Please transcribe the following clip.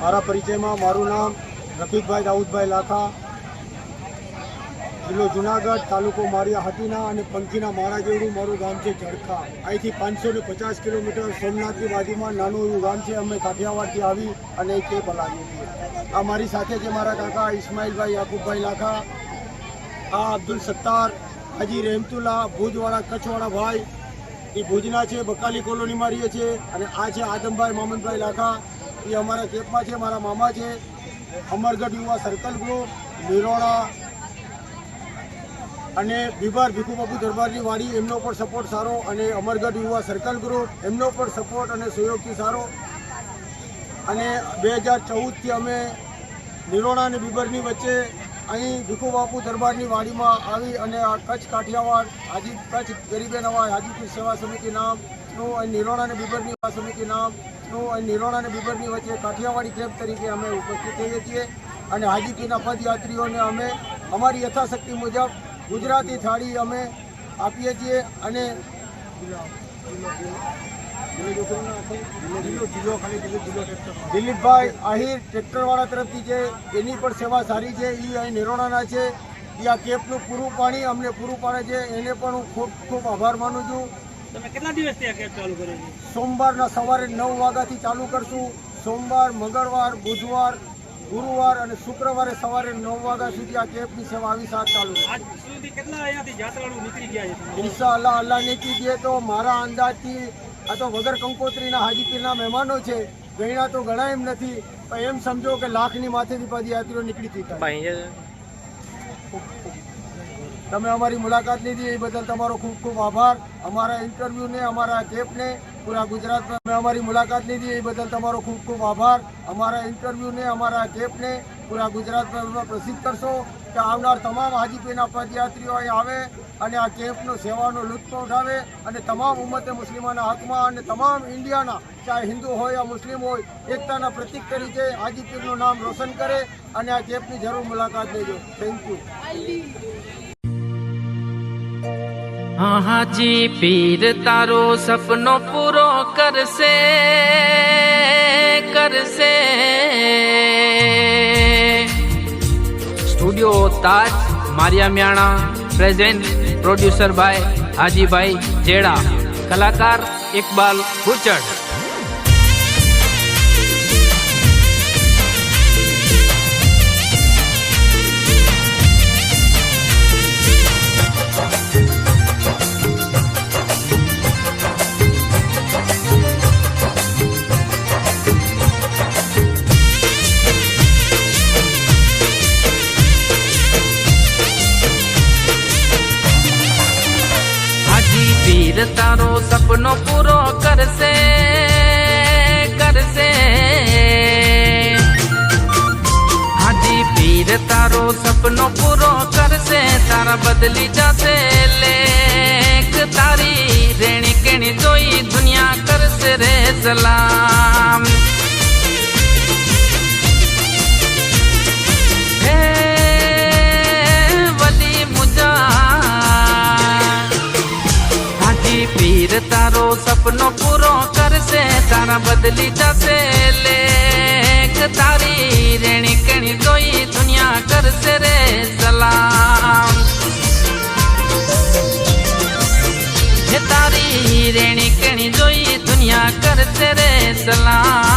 મારા પરિચયમાં મારું નામ રફીકભાઈ દાઉદભાઈ લાખા. જિલ્લો જુનાગઢ, તાલુકો મારિયા હાટીના અને પંખીના મારા જેવડું મારું ગામ છે ઝડખા. અહીંથી પાંચસો ને પચાસ કિલોમીટર સોમનાથની બાજુમાં નાનું એવું ગામ છે. અમે કાઠિયાવાડથી આવી અને કેપ હલાવીએ છીએ. આ મારી સાથે છે મારા કાકા ઇસ્માઇલભાઈ, યાકુબભાઈ લાખા, આ અબ્દુલ સત્તાર, હાજી રહેમતુલ્લા, ભુજવાળા, કચ્છવાળા ભાઈ એ ભુજના છે, બકાલી કોલોનીમાં રહીએ છીએ અને આ છે આદમભાઈ મામનભાઈ લાખા. એ અમારા કેપમાં છે, મારા મામા છે. અમરગઢ યુવા સર્કલ ગ્રુપ નિરોણા અને બિબાર ભીખુ બાપુ દરબારની વાડી, એમનો પણ સપોર્ટ સારો અને અમરગઢ યુવા સર્કલ ગ્રુપ એમનો પણ સપોર્ટ અને સહયોગથી સારો. અને બે હજાર ચૌદથી અમે નિરોણા અને બિબરની વચ્ચે અહીં ભીખુ બાપુ દરબારની વાડીમાં આવી અને આ કચ્છ કાઠિયાવાડ, હાજી કચ્છ ગરીબે નવાજ હાજીપીર સેવા સમિતિ નામનું અહીં નિરોણા અને બિબરની સમિતિ નામનું અહીં નિરોણા અને બિબરની વચ્ચે કાઠિયાવાડી કેમ્પ તરીકે અમે ઉપસ્થિત થઈએ છીએ અને હાજીપીરના પદયાત્રીઓને અમે, અમારી યથાશક્તિ મુજબ ગુજરાતી થાળી અમે આપીએ છીએ અને દિલીપભાઈ આહિર ટ્રેક્ટરવાળા તરફથી છે. એની પણ સેવા સારી છે. એ અહીં નિરોણાના છે. એ આ કેપનું પૂરું પાણી અમને પૂરું પાડે છે. એને પણ હું ખૂબ ખૂબ આભાર માનું છું. તમે કેટલા દિવસથી આ કેબ ચાલુ કર્યો છે? સોમવારના સવારે નવ વાગ્યાથી ચાલુ કરશું. સોમવાર મંગળવાર બુધવાર ગુરુવાર અને શુક્રવારે સવારે નવ વાગ્યા સુધી આ કેબની સેવા આવી સાથે ચાલુ કેટલા અહીંયાથી નીકળી ગયા છે? ઇન્શા અલ્લાહ અલ્લાહની કીધીએ તો મારા અંદાજથી આ તો વગર કંકોત્રીના હાજીપીરના મહેમાનો છે. ગણ્યા તો ઘણા એમ નથી પણ એમ સમજો કે લાખની માથેથી પદયાત્રીઓ નીકળી ચૂક્યા તમે અમારી મુલાકાત લીધી એ બદલ તમારો ખૂબ ખૂબ આભાર. અમારા ઇન્ટરવ્યૂને અમારા કેપને પૂરા ગુજરાતમાં તમે અમારી મુલાકાત લીધી એ બદલ તમારો ખૂબ ખૂબ આભાર. અમારા ઇન્ટરવ્યૂને અમારા કેપને પૂરા ગુજરાતમાં પ્રસિદ્ધ કરશો. કે આવનાર તમામ હાજીપીના પદયાત્રીઓ અહીં આવે. અને આ કેમ્પનો સેવાનો લુત્ફ ઉઠાવે અને તમામ ઉમ્મતે મુસ્લિમોના હકમાં અને તમામ ઇન્ડિયાના, ચાહે હિન્દુ હોય યા મુસ્લિમ હોય, એકતાના પ્રતીક તરીકે હાજીપીરનું નામ રોશન કરે અને આ કેમ્પની જરૂર મુલાકાત લેજો. થેન્ક યુ હાજી પીર તારો સપનો પૂરો કરશે કરશે. Studio Taj, Mariya Myana, present producer ભાઈ હાજીભાઈ જેડા કલાકાર ઇકબાલ ગુચડ પીર તારો સપનો પૂરો કરશે કરશે હાજી પીર તારો સપનો પૂરો કરશે તારા બદલી જશે લેખ તારી રેણી કેણી જોઈ દુનિયા કરશે રે સલામ સપનો પૂરો કરશે, તારા બદલી જશે. લેખ તારી રેણી કેણી જોઈ દુનિયા કરશે રે, સલામ. તારી રેણી કેણી જોઈ દુનિયા કરશે રે, સલામ.